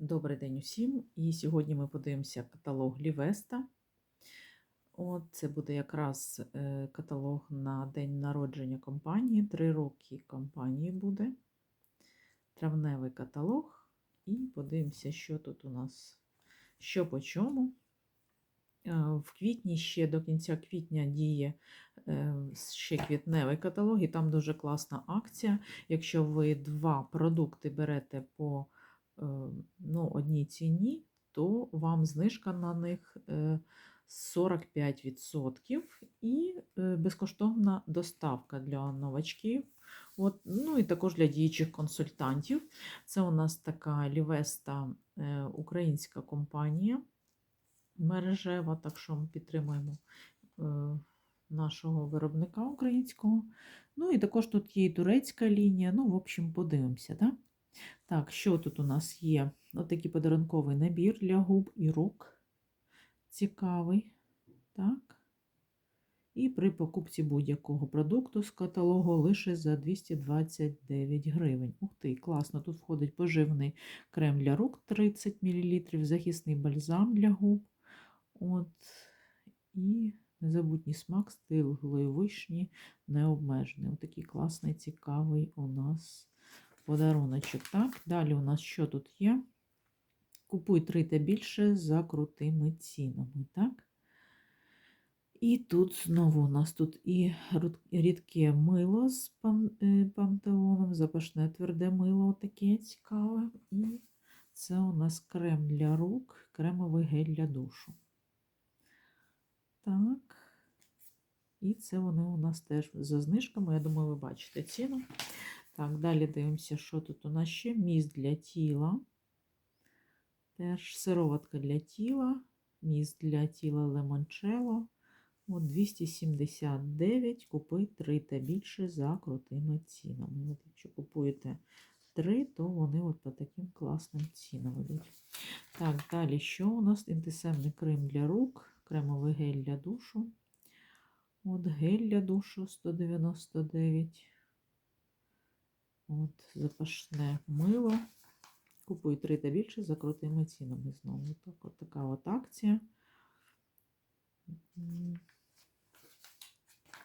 Добрий день усім. І сьогодні ми подивимося каталог Лівеста. От Це буде якраз е, каталог на день народження компанії. Три роки компанії буде. Травневий каталог. І подивимося, що тут у нас, що по чому. Е, В квітні ще до кінця квітня діє е, ще квітневий каталог, і там дуже класна акція. Якщо ви два продукти берете по ну, одній ціні, то вам знижка на них е, 45% і безкоштовна доставка для новачків. От, ну і також для діючих консультантів. Це у нас така лівеста е, українська компанія мережева, так що ми підтримуємо е, нашого виробника українського. Ну і також тут є і турецька лінія. Ну, в общем, подивимося. Да? Так, що тут у нас є? Отакий подарунковий набір для губ і рук. Цікавий. Так. І при покупці будь-якого продукту з каталогу лише за 229 гривень. Ух ти, класно! Тут входить поживний крем для рук 30 мл, захисний бальзам для губ. От. І незабутній смак стиглої вишні необмежений. Отакий класний, цікавий у нас подаруночок. Так, далі у нас що тут є? Купуй три та більше за крутими цінами. так? І тут знову у нас тут і рідке мило з е, пантеоном, запашне тверде мило таке цікаве. І це у нас крем для рук, кремовий гель для душу. Так. І це вони у нас теж за знижками. Я думаю, ви бачите ціну. Так, далі дивимося, що тут у нас ще. Міст для тіла. Теж сироватка для тіла, міст для тіла лемончело. От 279, купи 3 та більше за крутими цінами. От Якщо купуєте 3, то вони от по таким класним цінам йдуть. Так, далі що у нас? Інтесемний крем для рук, кремовий гель для душу. От гель для душу 199. От запашне мило. Купуй 3 та більше за крутими цінами. Знову так, от така от акція.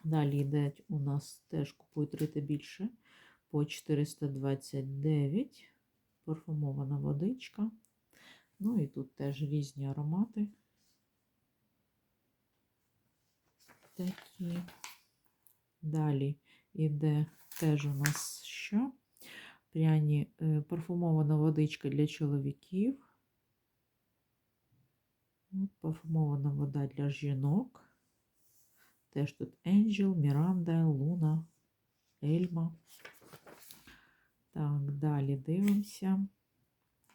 Далі йде у нас теж купуй 3 та більше по 429. Парфумована водичка. Ну і тут теж різні аромати. Такі. Далі йде теж у нас що? Пряні е, парфумована водичка для чоловіків. Парфумована вода для жінок. Теж тут Angel, Міранда, Луна, Ельма. Так, далі дивимося.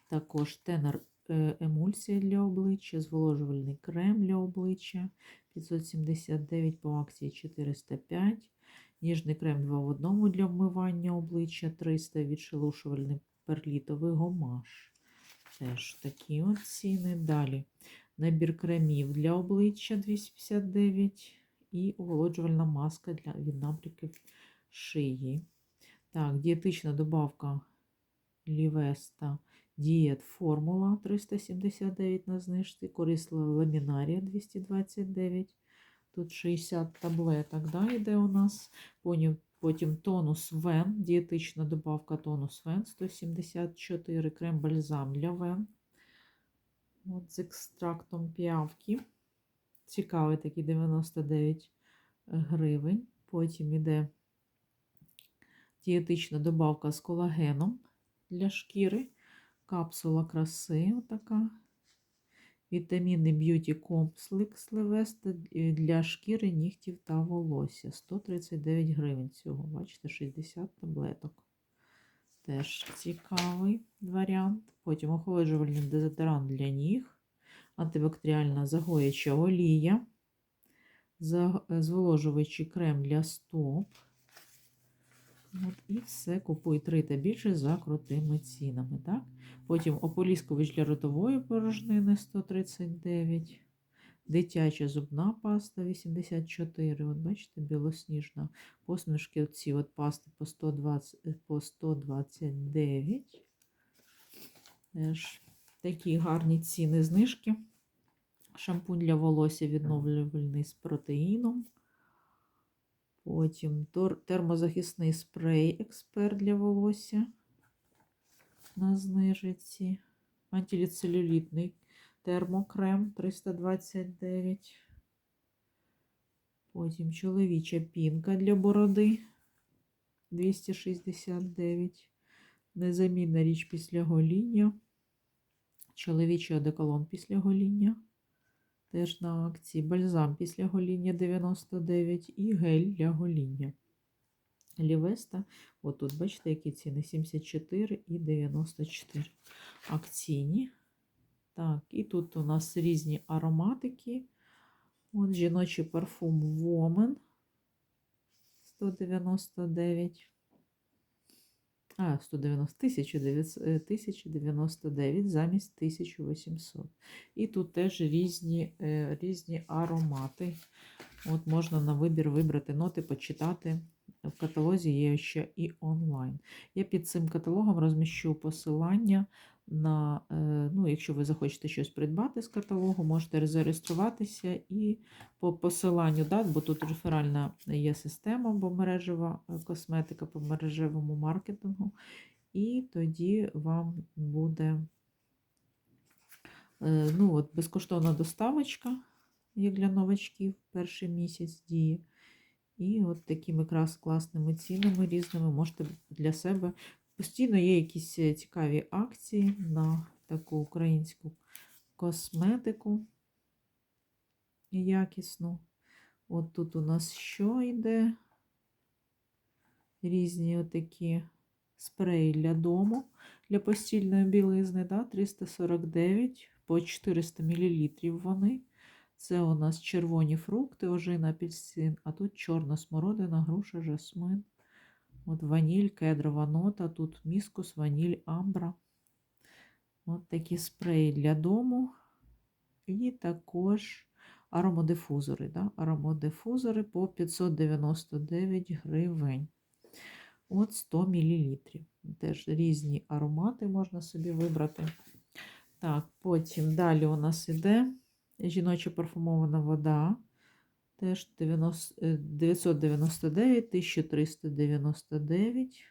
Також тенер е, емульсія для обличчя, зволожувальний крем для обличчя 579 по акції 405. Ніжний крем 2 в 1 для вмивання обличчя 300 відшелушувальний перлітовий гомаш. Теж такі ціни. Далі набір кремів для обличчя 259 і охолоджувальна маска для від набряків шиї. Так, дієтична добавка Лівеста Дієт Формула 379 на знижці, корисла ламінарія 229. Тут 60 таблеток, да, йде у нас. Потім тонус Вен, дієтична добавка тонус Вен 174, крем-бальзам для Вен. От З екстрактом п'явки. Цікавий такий 99 гривень. Потім йде дієтична добавка з колагеном для шкіри. Капсула краси, отака. Вітамінний б'юті комплекс Левеста для шкіри, нігтів та волосся. 139 гривень цього. Бачите, 60 таблеток. Теж цікавий варіант. Потім охолоджувальний дезодорант для ніг, антибактеріальна загояча олія, зволожувачий крем для стоп. От І все, купуй 3 та більше за крутими цінами. так? Потім ополіскувач для ротової порожнини 139, дитяча зубна паста 84. От бачите, білосніжна. Посмішки ці от пасти по 120, по 129. Теж Такі гарні ціни знижки. Шампунь для волосся відновлювальний з протеїном. Потім термозахисний спрей експерт для волосся на знижиці. Антиліцелюлітний термокрем 329. Потім чоловіча пінка для бороди 269. Незамінна річ після гоління. Чоловічий одеколон після гоління. Теж на акції. Бальзам після гоління 99 і гель для гоління. Лівеста, отут, бачите, які ціни? 74 і 94 акційні. Так, і тут у нас різні ароматики. От жіночий парфум Woman 199. А, 190, 1900, е, 1099 замість 1800. І тут теж різні, е, різні аромати. От можна на вибір вибрати ноти, почитати. В каталозі є ще і онлайн. Я під цим каталогом розміщу посилання на, е, ну, якщо ви захочете щось придбати з каталогу, можете зареєструватися і по посиланню, да, бо тут реферальна є система, бо мережева е, косметика по мережевому маркетингу. І тоді вам буде е, ну, от, безкоштовна доставочка, як для новачків, перший місяць діє. І от такими якраз класними цінами різними можете для себе. Постійно є якісь е, цікаві акції на таку українську косметику якісну. От тут у нас що йде? Різні отакі спреї для дому, для постільної білизни, да? 349 по 400 мл вони. Це у нас червоні фрукти, ожина, апельсин, а тут чорна смородина, груша, жасмин. От ваніль, кедрова нота, тут міскус, ваніль, амбра. От такі спреї для дому. І також аромодифузори. Да? Аромодифузори по 599 гривень. От 100 мл. Теж різні аромати можна собі вибрати. Так, потім далі у нас іде жіноча парфумована вода. Теж 90, е, 999, 1399.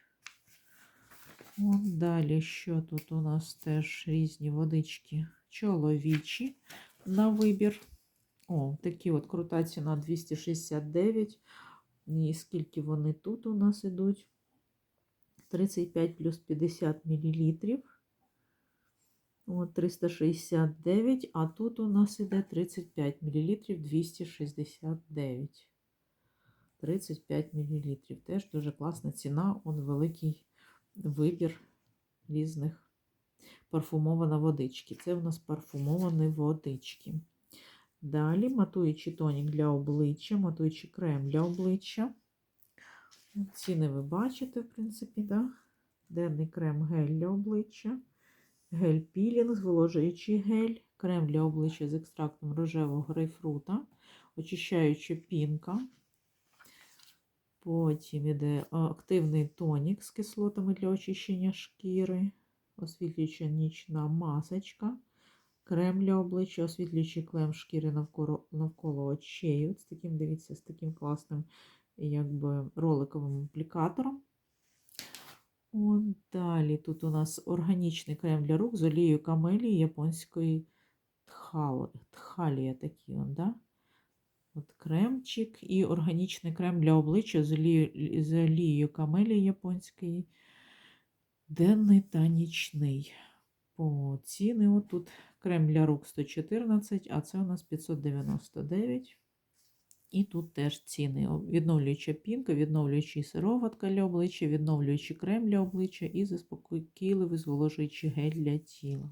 От далі, що тут у нас теж різні водички чоловічі на вибір. О, такі от крута ціна 269. І скільки вони тут у нас ідуть? 35 плюс 50 мл. От 369, а тут у нас іде 35 мл 269. 35 мл. Теж дуже класна ціна, он великий вибір різних парфумована водички. Це у нас парфумовані водички. Далі матуючий тонік для обличчя, матуючий крем для обличчя. Ціни ви бачите, в принципі, да? денний крем гель для обличчя. Гель-пілінг, зволожуючий гель, крем для обличчя з екстрактом рожевого грейпфрута, очищаюча пінка. Потім іде активний тонік з кислотами для очищення шкіри, освітлююча нічна масочка, крем для обличчя, освітлюючий клем шкіри навколо, навколо очей. От з таким, дивіться, з таким класним якби, роликовим аплікатором. От далі тут у нас органічний крем для рук з олією камелії японської тхал, тхалія такі он, да? От кремчик і органічний крем для обличчя з олією, з олією камелії японської. Денний та нічний. По ціни отут крем для рук 114, а це у нас 599. І тут теж ціни. Відновлююча пінка, відновлюючий сироватка для обличчя, відновлюючий крем для обличчя і заспокійливий зволожуючий гель для тіла.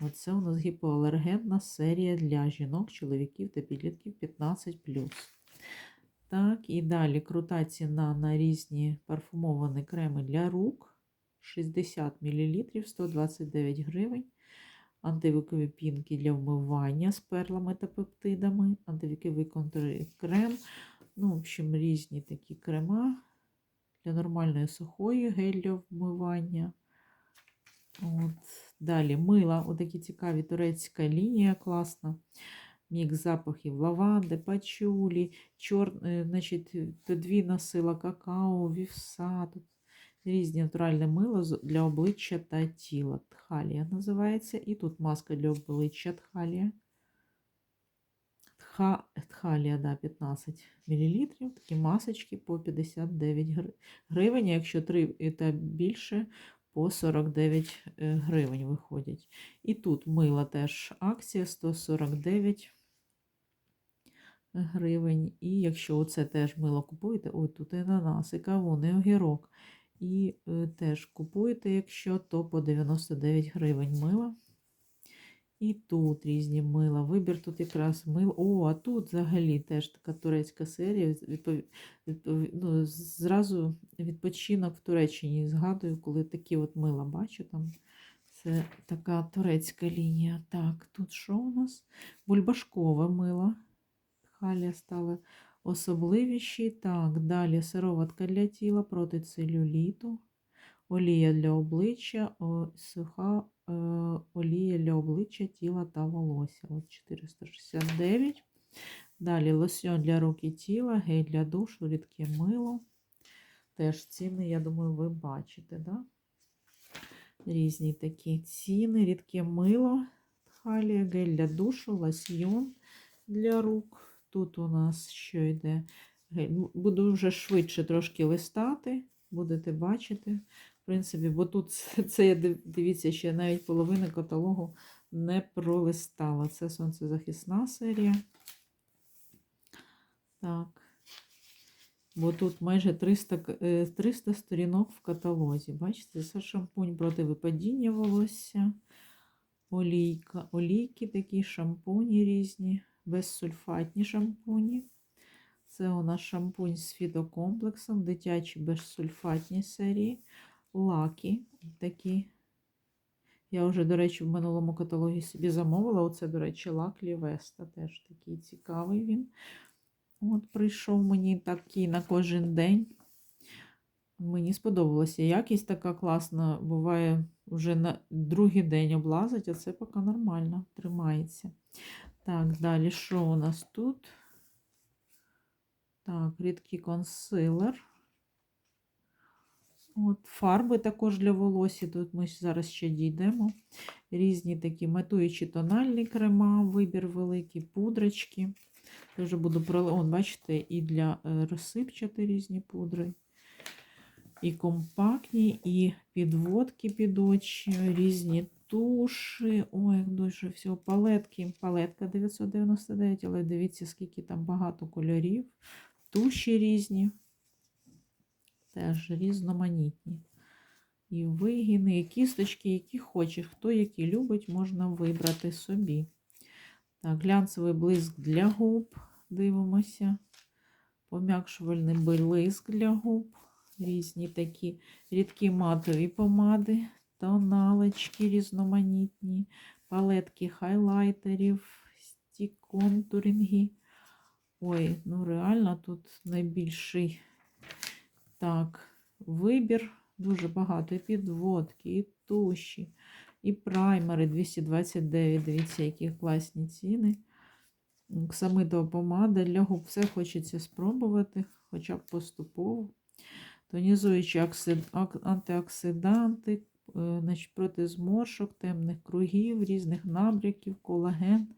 Оце у нас гіпоалергенна серія для жінок, чоловіків та підлітків 15. Так, і далі крута ціна на різні парфумовані креми для рук. 60 мл, 129 гривень антивікові пінки для вмивання з перлами та пептидами, антивіковий контур крем. Ну, в общем, різні такі крема для нормальної сухої гель для вмивання. От Далі мила, отакі цікаві турецька лінія, класна. Мікс запахів лаванди, пачулі, чор... е, значить, подвійна сила какао, вівса. Тут різні натуральне мило для обличчя та тіла. Тхалія називається. І тут маска для обличчя Тхалія. Тха... Тхалія, да, 15 мл. Такі масочки по 59 гривень. Якщо 3 та більше, по 49 е, гривень виходять. І тут мила теж акція 149 гривень. І якщо оце теж мило купуєте, ой, тут і ананас, і огірок. І е, теж купуєте, якщо, то по 99 гривень мила. І тут різні мила. Вибір тут якраз мил. О, а тут взагалі теж така турецька серія. Відпов... Ну, зразу відпочинок в Туреччині згадую, коли такі от мила бачу там. Це така турецька лінія. Так, тут що у нас? Бульбашкове мило. Халія стала особливіші. Так, далі сироватка для тіла проти целюліту. Олія для обличчя, о, суха е, олія для обличчя, тіла та волосся. От 469. Далі лосьон для рук і тіла, гель для душу, рідке мило. Теж ціни, я думаю, ви бачите, да? Різні такі ціни, рідке мило, халія, гель для душу, лосьйон для рук. Тут у нас що йде? Буду вже швидше трошки листати, будете бачити. В принципі, бо тут це- дивіться, ще навіть половина каталогу не пролистала. Це сонцезахисна серія. Так. Бо тут майже 300, е, 300 сторінок в каталозі. Бачите, це шампунь проти випадіння волосся, олійка, олійки такі, шампуні різні, безсульфатні шампуні. Це у нас шампунь з фітокомплексом, дитячі безсульфатні серії, лаки такі. Я вже, до речі, в минулому каталогі собі замовила. Оце, до речі, лак Лівеста. Теж такий цікавий він. От прийшов мені такий на кожен день. Мені сподобалося. Якість така класна, буває вже на другий день облазить, а це поки нормально тримається. Так, далі що у нас тут? Так, рідкий консилер. От, фарби також для волосся. Тут ми зараз ще дійдемо. Різні такі матуючі тональні крема, вибір великий, пудрочки. Теж буду. Он, бачите, і для е, розсипчати різні пудри. І компактні, і підводки під очі, різні туші. Ой, дуже всього. Палетки. Палетка 999, але дивіться, скільки там багато кольорів. Туші різні. Теж різноманітні. І вигини, і кісточки, які хочеш. Хто які любить, можна вибрати собі. Так, глянцевий блиск для губ. Дивимося. Пом'якшувальний блиск для губ. Різні такі рідкі матові помади, тоналочки різноманітні, палетки хайлайтерів, стік-контуринги. Ой, ну реально тут найбільший так, вибір. Дуже багато. І підводки, і туші, і праймери 229. Дивіться, які класні ціни. Оксамитова помада для губ. Все хочеться спробувати, хоча б поступово. Тонізуючі оксид- антиоксиданти, значить, проти зморшок, темних кругів, різних набряків, колаген,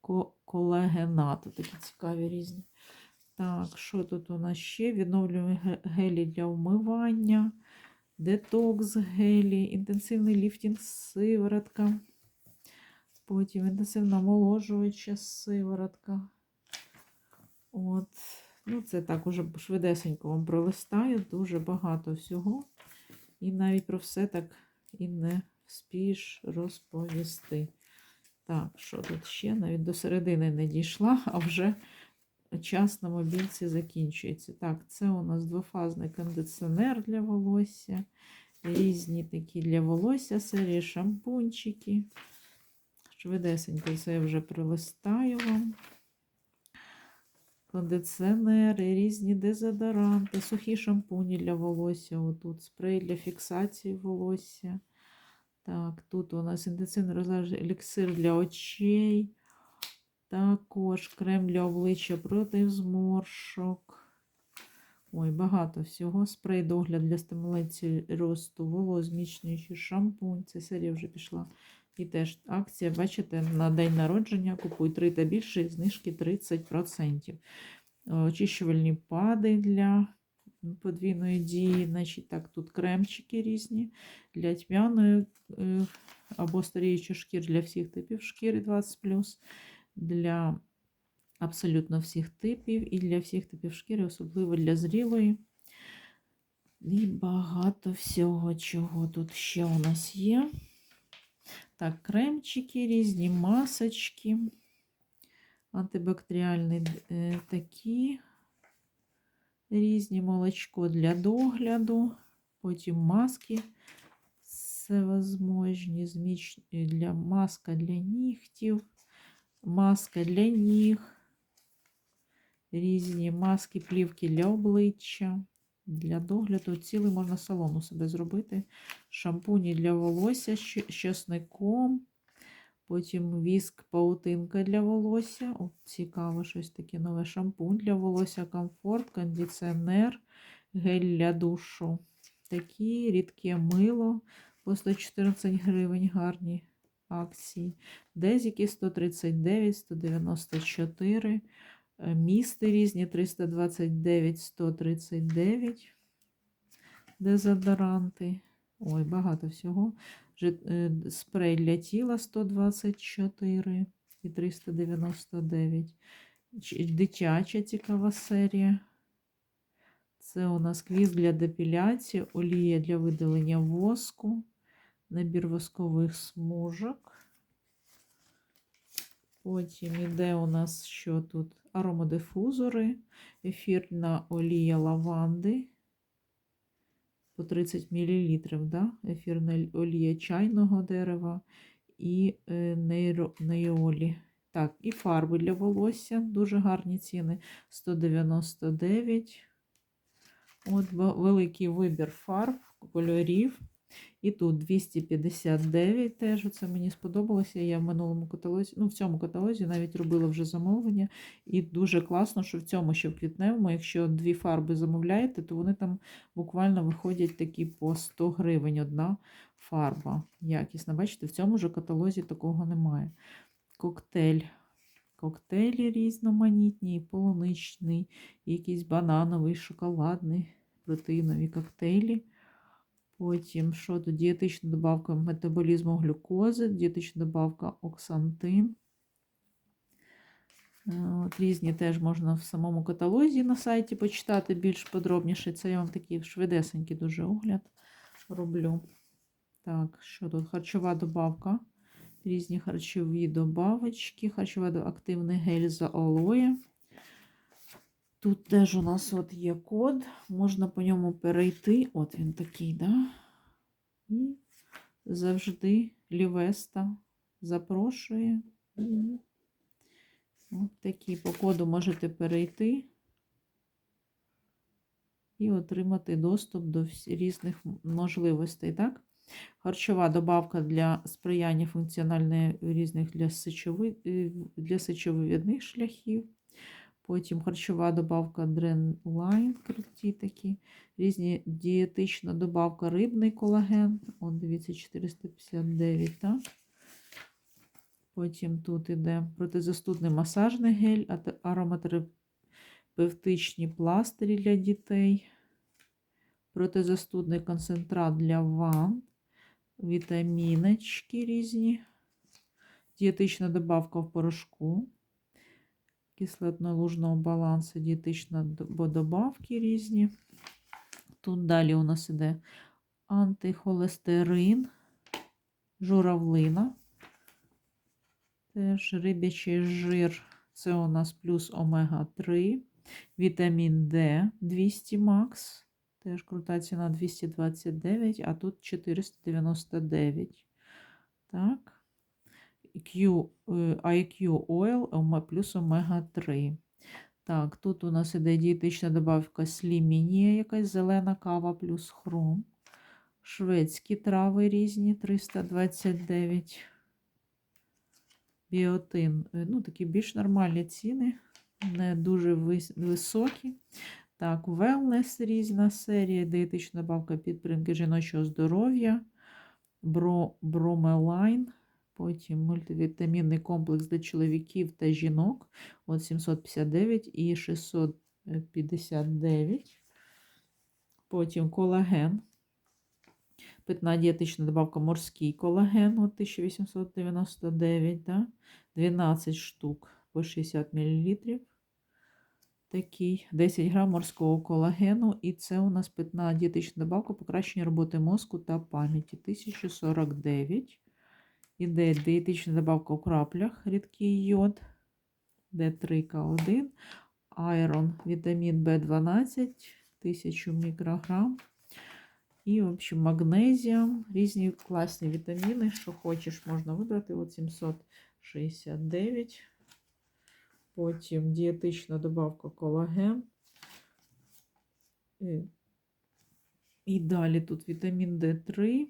ко- колагенату. Такі цікаві різні. Так, що тут у нас ще? Відновлюємо гелі для вмивання, детокс гелі, інтенсивний ліфтінг сиворотка. Потім інтенсивна омоложуюча сиворотка. От. Ну, це так уже швидесенько вам пролистаю, дуже багато всього. І навіть про все так і не вспієш розповісти. Так, що тут ще? Навіть до середини не дійшла, а вже час на мобільці закінчується. Так, це у нас двофазний кондиціонер для волосся. Різні такі для волосся серії шампунчики. Швидесенько це я вже прилистаю вам. Кондиціонери, різні дезодоранти, сухі шампуні для волосся. Отут спрей для фіксації волосся. Так, тут у нас інтенсивний розлажний еліксир для очей. Також крем для обличчя проти зморшок. Ой, багато всього. Спрей догляд для стимуляції росту волос, зміцнюючий шампунь. Ця серія вже пішла. І теж акція, бачите, на день народження купуй 3 та більше, знижки 30%. Очищувальні пади для подвійної дії. Значить, так, тут кремчики різні для тьмяної е, або старіючих шкір для всіх типів шкіри 20 для абсолютно всіх типів і для всіх типів шкіри, особливо для зрілої. І багато всього, чого тут ще у нас є. Так, кремчики, різні масочки, антибактеріальні е, такі, різні молочко для догляду, потім маски всевозможні, зміч... для маска для нігтів, маска для ніг, різні маски, плівки для обличчя, для догляду. Цілий можна салон у себе зробити. Шампуні для волосся з чесником. Потім віск, паутинка для волосся. О, цікаво, щось таке нове шампунь для волосся, комфорт, кондиціонер, гель для душу. Такі рідке мило по 114 гривень, гарні акції. Дезіки 139, 194. Е, Місти різні 329, 139. Дезодоранти. Ой, багато всього. Е, Спрей для тіла 124 і 399. Дитяча цікава серія. Це у нас квіз для депіляції, олія для видалення воску, набір воскових смужок. Потім іде у нас що тут? Аромадифузори, ефірна олія лаванди по 30 мл, да? ефірна олія чайного дерева і е, нейро, нейолі. Так, і фарби для волосся, дуже гарні ціни 199. От великий вибір фарб, кольорів. І тут 259 теж. Це мені сподобалося. Я в минулому каталозі, ну в цьому каталозі навіть робила вже замовлення. І дуже класно, що в цьому, що в квітневому, якщо дві фарби замовляєте, то вони там буквально виходять такі по 100 гривень одна фарба. Якісна. Бачите, в цьому ж каталозі такого немає. Коктейль. Коктейлі різноманітні, полуничний, якийсь банановий, шоколадний, протеїнові коктейлі. Потім, що тут? Дієтична добавка метаболізму глюкози, дієтична добавка оксантин. Е, От, різні теж можна в самому каталозі на сайті почитати більш подробніше. Це я вам такий швидесенький дуже огляд роблю. Так, що тут? Харчова добавка. Різні харчові добавочки, харчова активний гель з алоє. Тут теж у нас от є код, можна по ньому перейти. От він такий, да? І завжди Лівеста запрошує. От такі по коду можете перейти і отримати доступ до різних можливостей. Так? Харчова добавка для сприяння функціональної різних для, сечови, е, для шляхів. Потім харчова добавка Дренлайн, круті такі. Різні дієтична добавка рибний колаген. Он, дивіться, 459, так? Потім тут іде протизастудний масажний гель, ате- ароматерапевтичні пластирі для дітей, протизастудний концентрат для ванн, вітаміночки різні, дієтична добавка в порошку, кислотно-лужного балансу, дієтична добавки різні. Тут далі у нас іде антихолестерин, журавлина. Теж рибячий жир, це у нас плюс омега-3, вітамін Д 200 Макс, теж крута ціна 229, а тут 499. Так. Q, е, IQ Oil плюс омега-3. Так, тут у нас іде дієтична добавка слімінія, якась зелена кава плюс хром. Шведські трави різні 329. Біотин. е, Ну, такі більш нормальні ціни, не дуже високі. Так, Wellness різна серія, дієтична добавка підтримки жіночого здоров'я, Бро, Бромелайн, потім мультивітамінний комплекс для чоловіків та жінок от 759 і 659. Потім колаген. Питна дієтична добавка морський колаген от 1899, да? 12 штук по 60 мл. Такий 10 грам морського колагену. І це у нас питна дієтична добавка покращення роботи мозку та пам'яті 1049. Іде дієтична добавка у краплях, рідкий йод, Д3К1, айрон, вітамін В12, 1000 мікрограм. І, в общем, магнезія, різні класні вітаміни, що хочеш, можна вибрати. От 769. Потім дієтична добавка колаген. І, і далі тут вітамін D3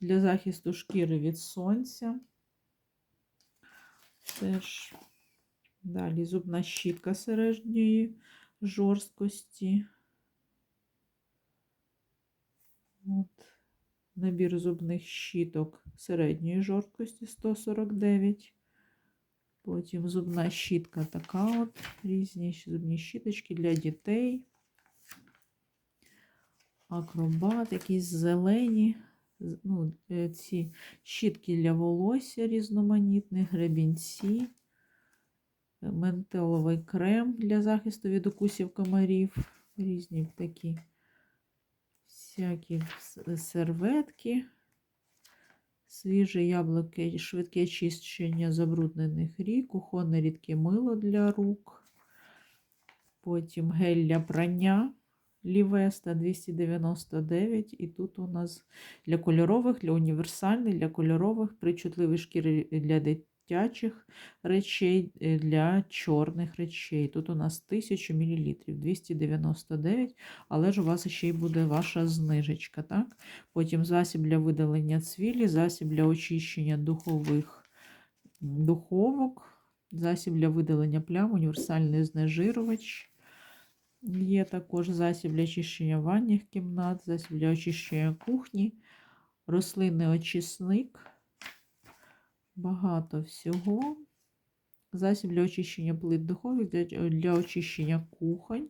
для захисту шкіри від сонця. Теж далі зубна щітка середньої жорсткості. От. Набір зубних щіток середньої жорсткості 149. Потім зубна щітка така от, різні зубні щіточки для дітей. Акробат, якісь зелені. Ну, е, ці щітки для волосся різноманітні, гребінці, е, ментоловий крем для захисту від укусів комарів. Різні такі всякі серветки. Свіже яблуки, швидке очищення забруднених рік, кухонне рідке мило для рук. Потім гель для прання Лівеста 299. І тут у нас для кольорових, для універсальних, для кольорових, при шкірі для дитячих речей, е, для чорних речей. Тут у нас 1000 мл 299, але ж у вас ще й буде ваша знижечка. так? Потім засіб для видалення цвілі, засіб для очищення духових духовок, засіб для видалення плям, універсальний знежирувач. Є також засіб для очищення ванних кімнат, засіб для очищення кухні, рослинний очисник. Багато всього. Засіб для очищення плит духових, для, для очищення кухонь.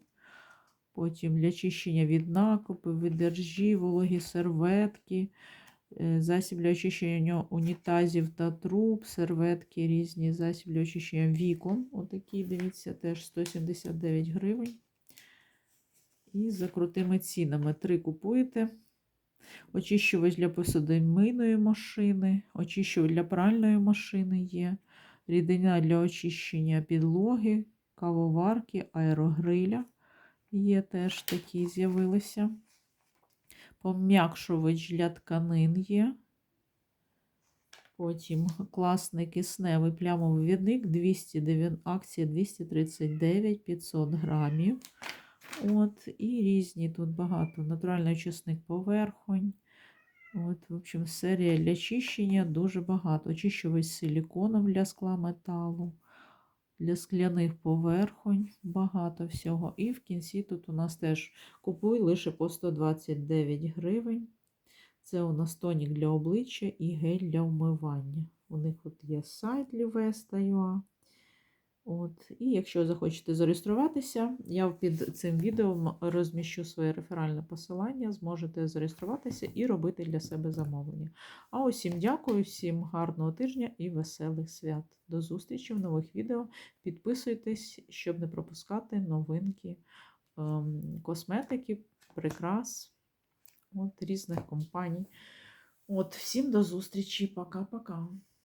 Потім для очищення від накопу, від вологі серветки, е, засіб для очищення унітазів та труб, серветки різні, засіб для очищення вікон. Отакий, дивіться, теж 179 гривень. І за крутими цінами. Три купуєте. Очищувач для посудомийної машини, очищувач для пральної машини є, рідина для очищення підлоги, кавоварки, аерогриля. Є теж такі з'явилися. Пом'якшувач для тканин є. Потім класний кисневий плямовий відник 209, акція 239 500 грамів. От, і різні тут багато. Натуральний очисник поверхонь. От, в общем, серія для чищення дуже багато. Очищувач силіконом для скла металу, для скляних поверхонь багато всього. І в кінці тут у нас теж купуй лише по 129 гривень. Це у нас тонік для обличчя і гель для вмивання. У них от є сайт Livesta.ua. От. І якщо захочете зареєструватися, я під цим відео розміщу своє реферальне посилання, зможете зареєструватися і робити для себе замовлення. А усім дякую, всім гарного тижня і веселих свят. До зустрічі в нових відео. Підписуйтесь, щоб не пропускати новинки ем, косметики, прикрас от, різних компаній. От, всім до зустрічі. Пока-пока.